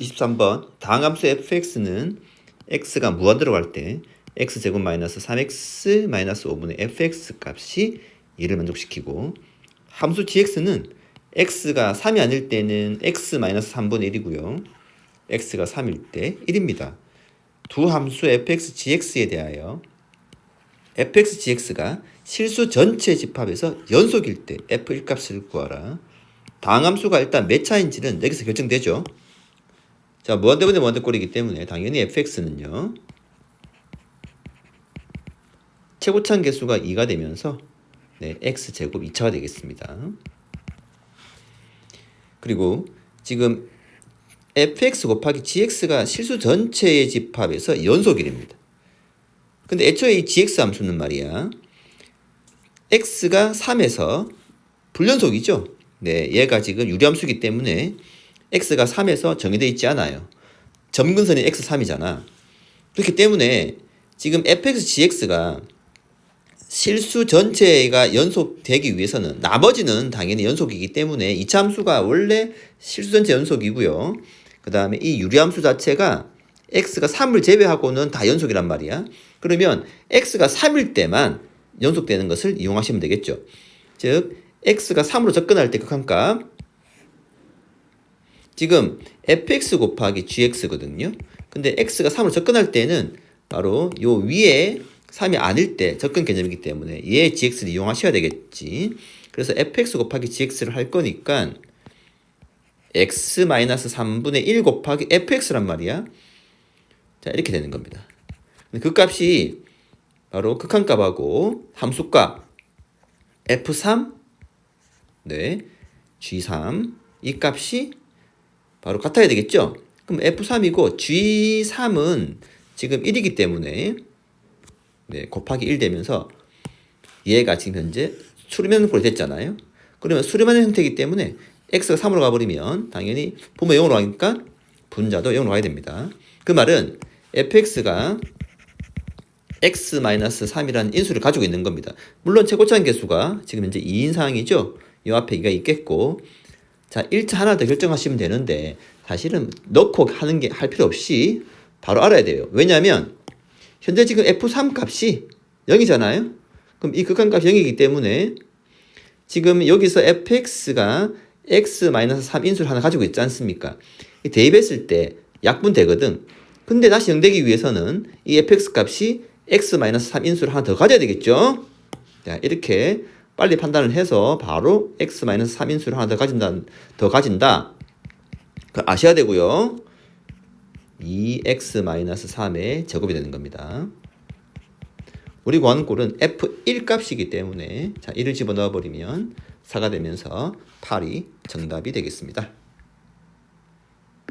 23번 다항함수 fx는 x가 무한대로 갈 때 x제곱 마이너스 3x 마이너스 5분의 fx 값이 2를 만족시키고 함수 gx는 x가 3이 아닐 때는 x 마이너스 3분의 1이고요. x가 3일 때 1입니다. 두 함수 fx gx에 대하여 fx gx가 실수 전체 집합에서 연속일 때 f1 값을 구하라. 다항함수가 일단 몇 차인지는 여기서 결정되죠. 자, 무한대분의 무한대꼴이기 때문에 당연히 fx는요. 최고차항 개수가 2가 되면서 네, x제곱 2차가 되겠습니다. 그리고 지금 fx 곱하기 gx가 실수 전체의 집합에서 연속일입니다. 근데 애초에 이 gx 함수는 말이야. x가 3에서 불연속이죠. 네, 얘가 지금 유리함수기 때문에 x가 3에서 정의되어 있지 않아요. 점근선이 x3이잖아. 그렇기 때문에 지금 fx gx가 실수 전체가 연속되기 위해서는 나머지는 당연히 연속이기 때문에 이차 함수가 원래 실수 전체 연속이고요. 그 다음에 이 유리함수 자체가 x가 3을 제외하고는 다 연속이란 말이야. 그러면 x가 3일 때만 연속되는 것을 이용하시면 되겠죠. 즉 x가 3으로 접근할 때 극한값 지금 fx 곱하기 gx거든요. 근데 x가 3으로 접근할 때는 바로 요 위에 3이 아닐 때 접근 개념이기 때문에 얘 gx를 이용하셔야 되겠지. 그래서 fx 곱하기 gx를 할 거니까 x-3분의 1 곱하기 fx란 말이야. 자, 이렇게 되는 겁니다. 그 값이 바로 극한값하고 함수값 f3 네, g3 이 값이 바로 같아야 되겠죠? 그럼 f3이고 g3은 지금 1이기 때문에 네, 곱하기 1 되면서 얘가 지금 현재 수렴형꼴이 됐잖아요. 그러면 수렴하는 형태이기 때문에 x가 3으로 가버리면 당연히 분모 0으로 가니까 분자도 0으로 가야 됩니다. 그 말은 fx가 x-3이라는 인수를 가지고 있는 겁니다. 물론 최고차항 개수가 지금 현재 2인 상황이죠. 이 앞에 2가 있겠고 자 1차 하나 더 결정하시면 되는데 사실은 넣고 하는 게 할 필요 없이 바로 알아야 돼요. 왜냐하면 현재 지금 f3 값이 0이잖아요. 그럼 이 극한값이 0이기 때문에 지금 여기서 fx가 x-3 인수를 하나 가지고 있지 않습니까? 대입했을 때 약분 되거든. 근데 다시 0 되기 위해서는 이 fx 값이 x-3 인수를 하나 더 가져야 되겠죠? 자, 이렇게 빨리 판단을 해서 바로 x-3 인수를 하나 더 가진다, 더 가진다. 그 아셔야 되고요. 2x-3의 제곱이 되는 겁니다. 우리 구하는 꼴은 f1 값이기 때문에 자, 1을 집어넣어 버리면 4가 되면서 8이 정답이 되겠습니다.